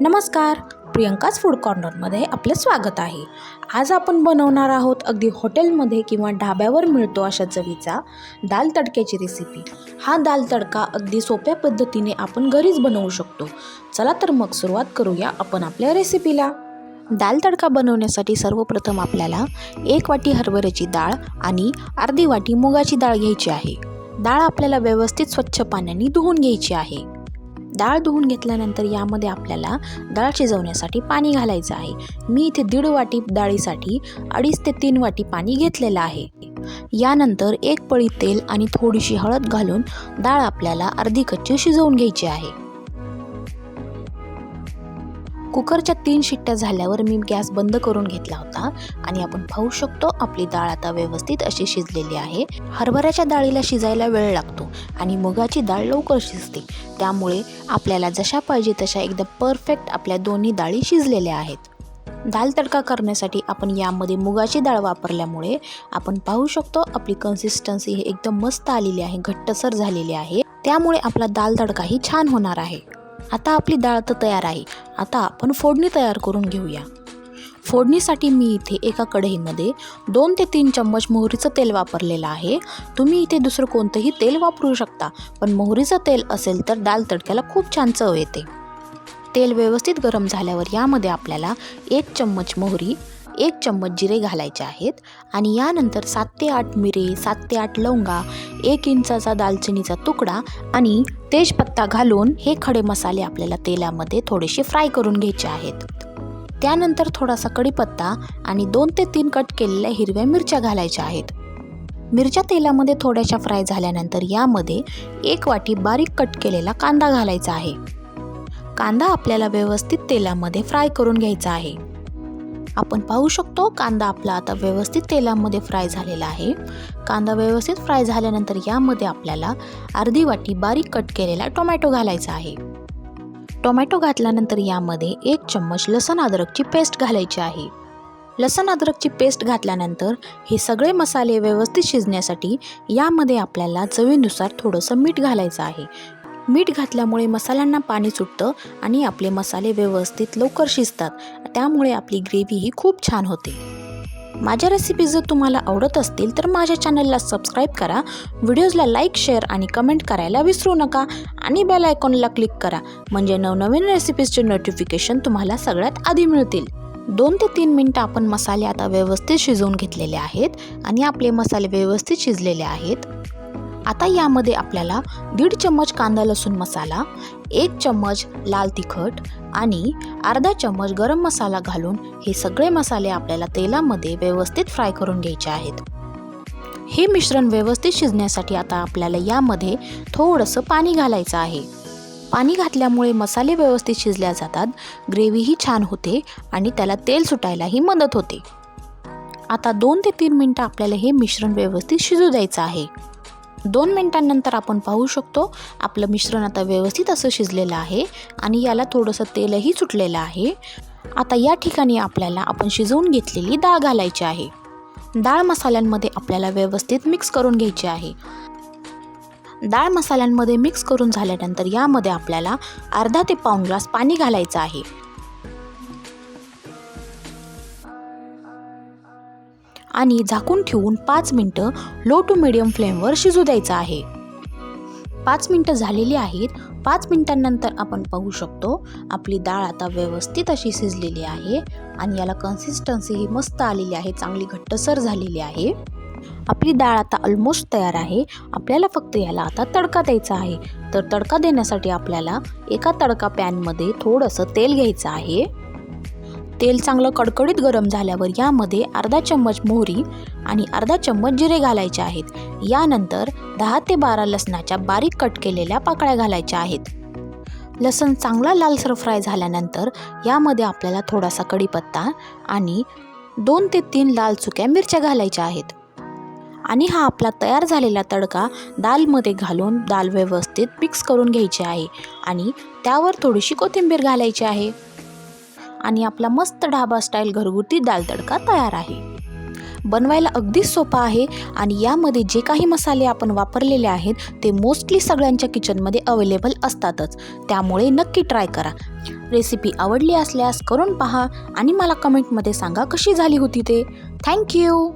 नमस्कार. प्रियंकाच फूड कॉर्नरमध्ये आपले स्वागत आहे. आज आपण बनवणार आहोत अगदी हॉटेलमध्ये किंवा ढाब्यावर मिळतो अशा चवीचा दाल तडक्याची रेसिपी हा दाल तडका अगदी सोप्या पद्धतीने आपण घरीच बनवू शकतो. चला तर मग सुरुवात करूया आपण आपल्या रेसिपीला दाल तडका बनवण्यासाठी सर्वप्रथम आपल्याला एक वाटी हरभऱ्याची डाळ आणि अर्धी वाटी मुगाची डाळ घ्यायची आहे. डाळ आपल्याला व्यवस्थित स्वच्छ पाण्याने धुवून घ्यायची आहे. डाळ धुवून घेतल्यानंतर यामध्ये आपल्याला डाळ शिजवण्यासाठी पाणी घालायचं आहे. मी इथे दीड वाटी डाळीसाठी अडीच ते तीन वाटी पाणी घेतलेलं आहे. यानंतर एक पळी तेल आणि थोडीशी हळद घालून डाळ आपल्याला अर्धी कच्ची शिजवून घ्यायची आहे. कुकरच्या तीन शिट्ट्या झाल्यावर मी गॅस बंद करून घेतला होता आणि आपण पाहू शकतो आपली डाळ आता व्यवस्थित अशी शिजलेली आहे. हरभऱ्याच्या डाळीला शिजायला वेळ लागतो आणि मुगाची डाळ लवकर शिजते. त्यामुळे आपल्याला जशा पाहिजे तशा एकदम परफेक्ट आपल्या दोन्ही डाळी शिजलेल्या आहेत. दाल तडका करण्यासाठी आपण यामध्ये मुगाची डाळ वापरल्यामुळे आपण पाहू शकतो आपली कन्सिस्टन्सी ही एकदम मस्त आलेली आहे घट्टसर झालेली आहे. त्यामुळे आपला दाल तडकाही छान होणार आहे. आता आपली डाळ तर तयार आहे. आता आपण फोडणी तयार करून घेऊया. फोडणीसाठी मी इथे एका कढईमध्ये दोन ते तीन चम्मच मोहरीचं तेल वापरलेलं आहे. तुम्ही इथे दुसरं कोणतंही तेल वापरू शकता पण मोहरीचं तेल असेल तर दाल तडक्याला खूप छान चव येते. तेल व्यवस्थित गरम झाल्यावर यामध्ये आपल्याला एक चम्मच मोहरी एक चम्मच जिरे घालायचे आहेत आणि यानंतर सात ते आठ मिरे सात ते आठ लवंगा एक इंचाचा दालचिनीचा तुकडा आणि तेजपत्ता घालून हे खडे मसाले आपल्याला तेलामध्ये थोडेसे फ्राय करून घ्यायचे आहेत. त्यानंतर थोडासा कढीपत्ता आणि दोन ते तीन कट केलेल्या हिरव्या मिरच्या घालायच्या आहेत. मिरच्या तेलामध्ये थोड्याशा फ्राय झाल्यानंतर यामध्ये एक वाटी बारीक कट केलेला कांदा घालायचा आहे. कांदा आपल्याला व्यवस्थित तेलामध्ये फ्राय करून घ्यायचा आहे. आपण पाहू शकतो कांदा आपला आता व्यवस्थित तेलामध्ये फ्राय झालेला आहे. कांदा व्यवस्थित फ्राय झाल्यानंतर यामध्ये आपल्याला अर्धी वाटी बारीक कट केलेला टोमॅटो घालायचा आहे. टोमॅटो घातल्यानंतर यामध्ये एक चम्मच लसण अद्रकची पेस्ट घालायची आहे. लसण अद्रकची पेस्ट घातल्यानंतर हे सगळे मसाले व्यवस्थित शिजण्यासाठी यामध्ये आपल्याला चवीनुसार थोडंसं मीठ घालायचं आहे. मीठ घातल्यामुळे मसाल्यांना पाणी सुटतं आणि आपले मसाले व्यवस्थित लवकर शिजतात. त्यामुळे आपली ग्रेव्ही ही खूप छान होते. माझ्या रेसिपी जर तुम्हाला आवडत असतील तर माझ्या चॅनलला सबस्क्राईब करा. व्हिडिओजला लाईक शेअर आणि कमेंट करायला विसरू नका. आणि बेल आयकॉनला क्लिक करा. म्हणजे नवनवीन रेसिपीजचे नोटिफिकेशन तुम्हाला सगळ्यात आधी मिळतील. दोन ते तीन मिनटं आपण मसाले आता व्यवस्थित शिजवून घेतलेले आहेत आणि आपले मसाले व्यवस्थित शिजलेले आहेत. आता यामध्ये आपल्याला दीड चम्मच कांदा लसूण मसाला एक चम्मच लाल तिखट आणि अर्धा चम्मच गरम मसाला घालून हे सगळे मसाले आपल्याला तेलामध्ये व्यवस्थित फ्राय करून घ्यायचे आहेत. हे मिश्रण व्यवस्थित शिजण्यासाठी आता आपल्याला यामध्ये थोडंसं पाणी घालायचं आहे. पाणी घातल्यामुळे मसाले व्यवस्थित शिजल्या जातात ग्रेव्हीही छान होते आणि त्याला तेल सुटायलाही मदत होते. आता दोन ते तीन मिनटं आपल्याला हे मिश्रण व्यवस्थित शिजू द्यायचं आहे. दोन मिनटांनंतर आपण पाहू शकतो आपलं मिश्रण आता व्यवस्थित असं शिजलेलं आहे आणि याला थोडंसं तेलही सुटलेलं आहे. आता या ठिकाणी आपल्याला आपण शिजवून घेतलेली डाळ घालायची आहे. डाळ मसाल्यांमध्ये आपल्याला व्यवस्थित मिक्स करून घ्यायची आहे. डाळ मसाल्यांमध्ये मिक्स करून झाल्यानंतर यामध्ये आपल्याला अर्धा ते पाऊण ग्लास पाणी घालायचं आहे. आणि झाकून ठेवून पाच मिनटं लो टू मिडियम फ्लेमवर शिजू द्यायचं आहे. पाच मिनटं झालेली आहेत. पाच मिनटांनंतर आपण पाहू शकतो आपली डाळ आता व्यवस्थित अशी शिजलेली आहे आणि याला कन्सिस्टन्सी ही मस्त आलेली आहे चांगली घट्टसर झालेली आहे. आपली डाळ आता ऑलमोस्ट तयार आहे. आपल्याला फक्त याला आता तडका द्यायचा आहे. तर तडका देण्यासाठी आपल्याला एका तडका पॅनमध्ये थोडंसं तेल घ्यायचं आहे. तेल चांगलं कडकडीत गरम झाल्यावर यामध्ये अर्धा चम्मच मोहरी आणि अर्धा चम्मच जिरे घालायचे आहेत. यानंतर दहा ते बारा लसणाच्या बारीक कट केलेल्या पाकळ्या घालायच्या आहेत. लसण चांगला लालसर फ्राय झाल्यानंतर यामध्ये आपल्याला थोडासा कढीपत्ता आणि दोन ते तीन लाल चुक्या मिरच्या घालायच्या आहेत. आणि हा आपला तयार झालेला तडका दालमध्ये घालून दाल व्यवस्थित मिक्स करून घ्यायची आहे आणि त्यावर थोडीशी कोथिंबीर घालायची आहे. आणि आपला मस्त ढाबा स्टाईल घरगुती दाल तडका तयार आहे. बनवायला अगदीच सोपा आहे आणि यामध्ये जे काही मसाले आपण वापरलेले आहेत ते मोस्टली सगळ्यांच्या किचनमध्ये अवेलेबल असतातच. त्यामुळे नक्की ट्राय करा. रेसिपी आवडली असल्यास करून पहा आणि मला कमेंटमध्ये सांगा कशी झाली होती ते. थँक्यू